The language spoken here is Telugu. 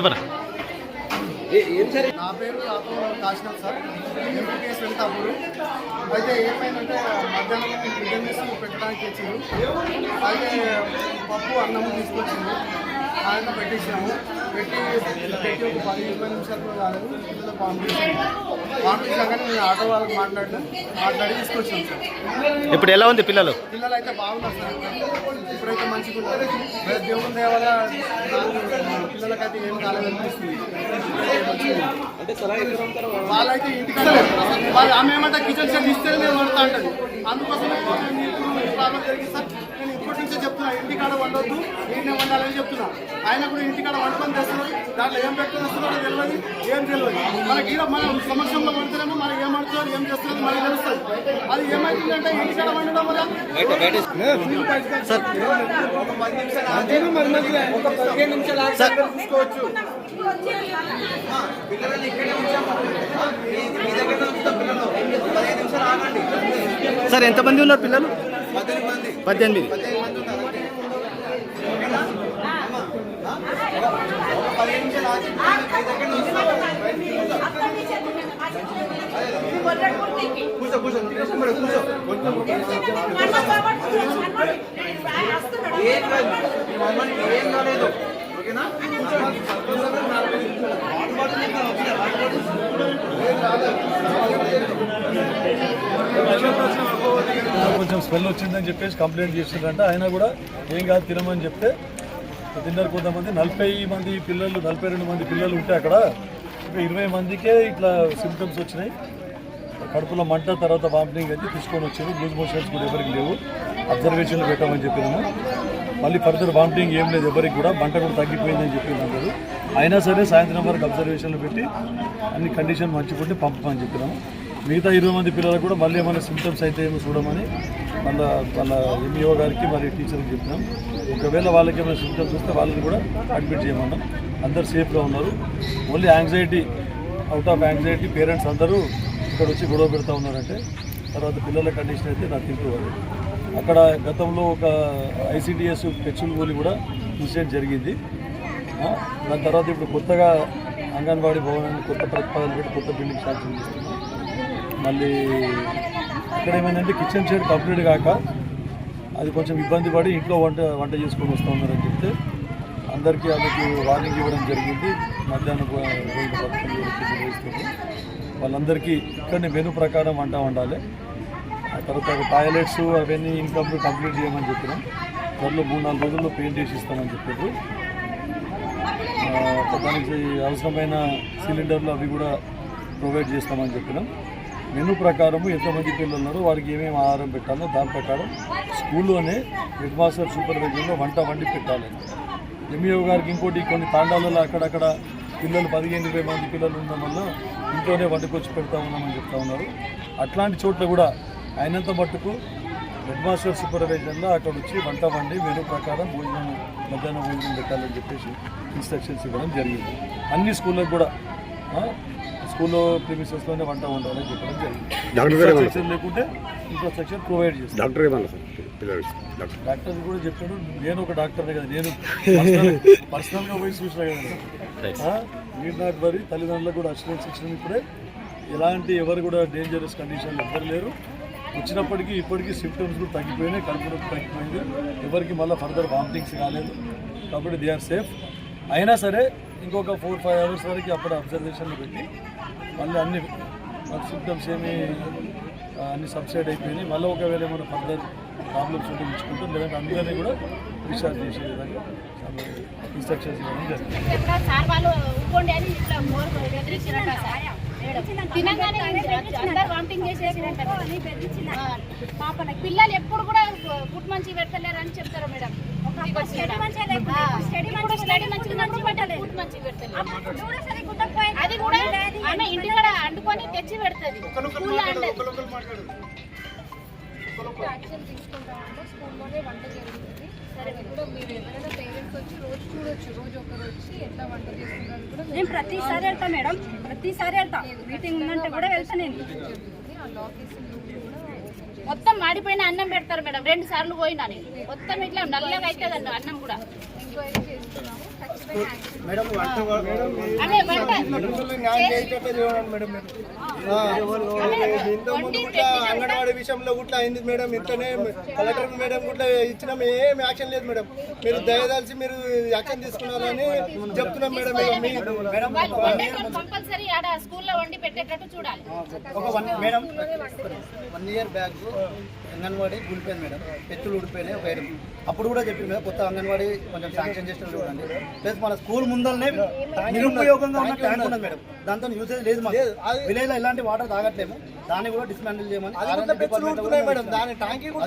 చెప్పరా. నా పేరు రాతో కాశీనాథ్ సార్. ఎంపీఎస్ వెళ్తాపూర్ అయితే ఏమైందంటే మధ్యాహ్నం మిడ్ మెస్ పెట్టడానికి తెచ్చిండు అయితే పప్పు అన్నం తీసుకొచ్చింది. ఆయన పెట్టేసాము పెట్టి పెట్టి ఒక పది ఇరవై నిమిషాలు కాలేదు పంపించాకనే నేను ఆటో వాళ్ళకి మాట్లాడినా మాట్లాడి తీసుకొచ్చాను సార్ ఇప్పుడు ఎలా ఉంది పిల్లలు? పిల్లలు అయితే బాగున్నారు సార్. ఇప్పుడైతే మంచిగా ఉన్నారు రేపు దేవుని దయ వల్ల పిల్లలకైతే ఏం కాలేదనిపిస్తుంది. వాళ్ళైతే ఇంటికి వాళ్ళు ఆమె ఏమంటే కిచెన్ సెట్ ఇస్తే నేను ప్రాబ్లం జరిగింది సార్. నుంచే చెప్తున్నా ఇంటికాడ వండొద్దు ఇంటినే వండాలని చెప్తున్నా. ఆయన కూడా ఇంటికాడ వండుకొని తెస్తున్నారు దాంట్లో ఏం పెట్టుకొని వస్తున్నారో తెలియదు ఏం తెలియదు. మనకి ఈడ మన సమక్షంలో వండుతున్నామో మనకి ఏం వండుతున్నారు ఏం చేస్తున్నారు మనకి తెలుస్తుంది. అది ఏమైతుందంటే ఇంటికాడ వండడం వల్ల సార్. ఎంతమంది ఉన్నారు పిల్లలు? పద్దెనిమిది. కొంచెం స్మెల్ వచ్చిందని చెప్పేసి కంప్లైంట్ చేసిండ్రంట ఆయన కూడా ఏం కాదు తినమని చెప్తే తిన్నారు కొంతమంది నలభై మంది పిల్లలు నలభై రెండు మంది పిల్లలు ఉంటే అక్కడ ఇంకా ఇరవై మందికే ఇట్లా సిమ్టమ్స్ వచ్చినాయి. కడుపులో మంట తర్వాత వామిటింగ్ అయితే తీసుకొని వచ్చారు. లూజ్ మోషన్స్ కూడా ఎవరికి లేవు. అబ్జర్వేషన్లు పెట్టామని చెప్పినాము. మళ్ళీ ఫర్దర్ వామిటింగ్ ఏం లేదు ఎవరికి కూడా. మంట కూడా తగ్గిపోయిందని చెప్పింది అందరూ అయినా సరే సాయంత్రం వరకు అబ్జర్వేషన్లు పెట్టి అన్ని కండిషన్ మంచిగుంటే పంపమని చెప్పినాము. మిగతా ఇరవై మంది పిల్లలకు కూడా మళ్ళీ ఏమైనా సిమ్టమ్స్ అయితే ఏమో చూడమని మళ్ళీ వాళ్ళ ఎంఈఓ గారికి మరి టీచర్కి చెప్పినాం. ఒకవేళ వాళ్ళకి ఏమైనా సిమ్టమ్స్ వస్తే వాళ్ళని కూడా అడ్మిట్ చేయమన్నాం. అందరు సేఫ్గా ఉన్నారు. Only anxiety out of anxiety parents అందరూ ఇక్కడ వచ్చి గొడవ పెడతా ఉన్నారంటే తర్వాత పిల్లల కండిషన్ అయితే నాకు ఇంప్రూవ్ అక్కడ గతంలో ఒక ఐసిడిఎస్ పెచ్చులు గోలి కూడా ఇన్సిడెంట్ జరిగింది. దాని తర్వాత ఇప్పుడు కొత్తగా అంగన్వాడీ భవనాన్ని కొత్త ప్రతిపాదన పెట్టి కొత్త బిల్డింగ్ శాంక్షన్ చేస్తున్నాం. మళ్ళీ ఇక్కడ ఏమైందంటే కిచెన్ షెడ్ కంప్లీట్ కాక అది కొంచెం ఇబ్బంది పడి ఇంట్లో వంట వంట చేసుకొని వస్తున్నారని చెప్తే అందరికీ వాళ్ళకి వార్నింగ్ ఇవ్వడం జరిగింది. మధ్యాహ్నం భో- పథకం నిర్వహిస్తుంది వాళ్ళందరికీ ఇక్కడనే మెను ప్రకారం వంట వండాలి. ఆ తర్వాత టాయిలెట్స్ అవన్నీ ఇన్కంప్లీట్ కంప్లీట్ చేయమని చెప్పినాం. త్వరలో మూడు నాలుగు రోజుల్లో పెయింట్ చేసి ఇస్తామని చెప్పారు. దానికి అవసరమైన సిలిండర్లు అవి కూడా ప్రొవైడ్ చేస్తామని చెప్పినాం. మెనూ ప్రకారము ఎంతమంది పిల్లలు ఉన్నారో వారికి ఏమేమి ఆహారం పెట్టాలో దాని ప్రకారం స్కూల్లోనే హెడ్ మాస్టర్ సూపర్వైజర్లో వంట వండి పెట్టాలి. ఎంఈఓ గారికి ఇంకోటి కొన్ని తాండాలలో అక్కడక్కడ పిల్లలు పదిహేను ఇరవై మంది పిల్లలు ఉండడం వల్ల ఇంట్లోనే వంటకొచ్చి పెడతా ఉన్నామని చెప్తా ఉన్నారు. అట్లాంటి చోట్ల కూడా అయినంత మట్టుకు హెడ్ మాస్టర్ సూపర్వైజర్లో అక్కడ వచ్చి వంట వండి మెను ప్రకారం భోజనం మధ్యాహ్నం భోజనం పెట్టాలని చెప్పేసి ఇన్స్ట్రక్షన్స్ ఇవ్వడం జరిగింది. అన్ని స్కూళ్ళకు కూడా స్కూల్లో ప్రిమిసెస్లోనే వంట వండాలని చెప్పడం జరిగింది. లేకుంటే ఇన్ఫ్రాస్ట్రక్చర్ ప్రొవైడ్ చేస్తాం డాక్టర్ డాక్టర్. డాక్టర్ కూడా చెప్పాడు నేను ఒక డాక్టర్నే కదా నేను పర్సనల్గా పోయి చూసినా కదా ఆ, మీరు నాకు మరి తల్లిదండ్రులకు కూడా అసిస్టెంట్ శిక్షణ ఇప్పుడే. ఎలాంటి ఎవరు కూడా డేంజరస్ కండిషన్లు ఎవ్వరు లేరు. వచ్చినప్పటికీ ఇప్పటికీ సిమ్టమ్స్ కూడా తగ్గిపోయినాయి కడుపు నొప్పి తగ్గిపోయింది. ఎవరికి మళ్ళీ ఫర్దర్ వామిటింగ్స్ కాలేదు కాబట్టి దే ఆర్ సేఫ్ అయినా సరే ఇంకొక ఫోర్ ఫైవ్ అవర్స్ వరకు అప్పుడు అబ్జర్వేషన్లు పెట్టి మళ్ళీ అన్ని సిమ్టమ్స్ ఏమి అన్ని సబ్సైడ్ అయిపోయినాయి. మళ్ళీ ఒకవేళ ఏమైనా ఫర్దర్ ప్రాబ్లమ్స్ ఉంటే ఇచ్చుకుంటాం లేదంటే అందరినీ కూడా డిశ్చార్జ్ చేసే విధంగా ఇన్స్ట్రక్షన్స్ ఇవ్వడం జరుగుతుంది పిల్లలు ఎప్పుడు కూడా గుడ్ మంచి పెడతలేరు అని చెప్తారు మేడం. స్టడీ మంచిగా స్టడీ మంచిగా మంచి పెట్టలేదు. ఫుడ్ మంచిగా పెట్టలేదు. అది కూడా ఆమె ఇంటికాడ అండుకొని తెచ్చి పెడుతుంది. స్కూల్లో అండదు యాక్షన్ తీసుకుంటామంటే స్కూల్లోనే వంట జరుగుతుంది. సరే కూడా మీరు ఎవరైనా పేరెంట్స్ వచ్చి రోజు చూడొచ్చు రోజు ఒకరు వచ్చి ఎట్లా వంట చేస్తున్నారు కూడా నేను ప్రతిసారి వెళ్తా మేడం ప్రతిసారి వెళ్తా. మీటింగ్ ఉందంటే కూడా వెళ్తా నేను. ఆ మొత్తం మాడిపోయిన అన్నం పెడతారు మేడం. రెండు సార్లు పోయినా నేను. మొత్తం ఇట్లా నల్లగా అవుతుంది అన్నం కూడా. అదే వంట. అంగన్వాడీ విషయంలో కూడా అయింది మేడం. ఇంతనే కలెక్టర్ మేడం కూడా ఇచ్చినాం ఏం యాక్షన్ లేదు మేడం. మీరు దయదాల్చి మీరు యాక్షన్ తీసుకున్నారని చెప్తున్నాం మేడం కంపల్సరీ ఆడ పెట్టేటట్టు చూడాలి. ఒక one madam one year back anganwadi కూలిపోయింది మేడం. ఎత్తులు ఊడిపోయినాయి ఒక ఏడు అప్పుడు కూడా చెప్పింది మేడం కొత్త అంగన్వాడీ కొంచెం శాంక్షన్ చేసిన చూడండి. ప్లస్ మన స్కూల్ ముందరనే నిరుపయోగంగా ఉన్న ట్యాంక్ ఉన్నది మేడం. దాంతో యూసేజ్ లేదు మాకు. విలేజ్లో ఎలాంటి వాటర్ తాగట్లేము. దాన్ని కూడా డిస్మాండిల్ చేయమని మేడం. దాని ట్యాంక్ కూడా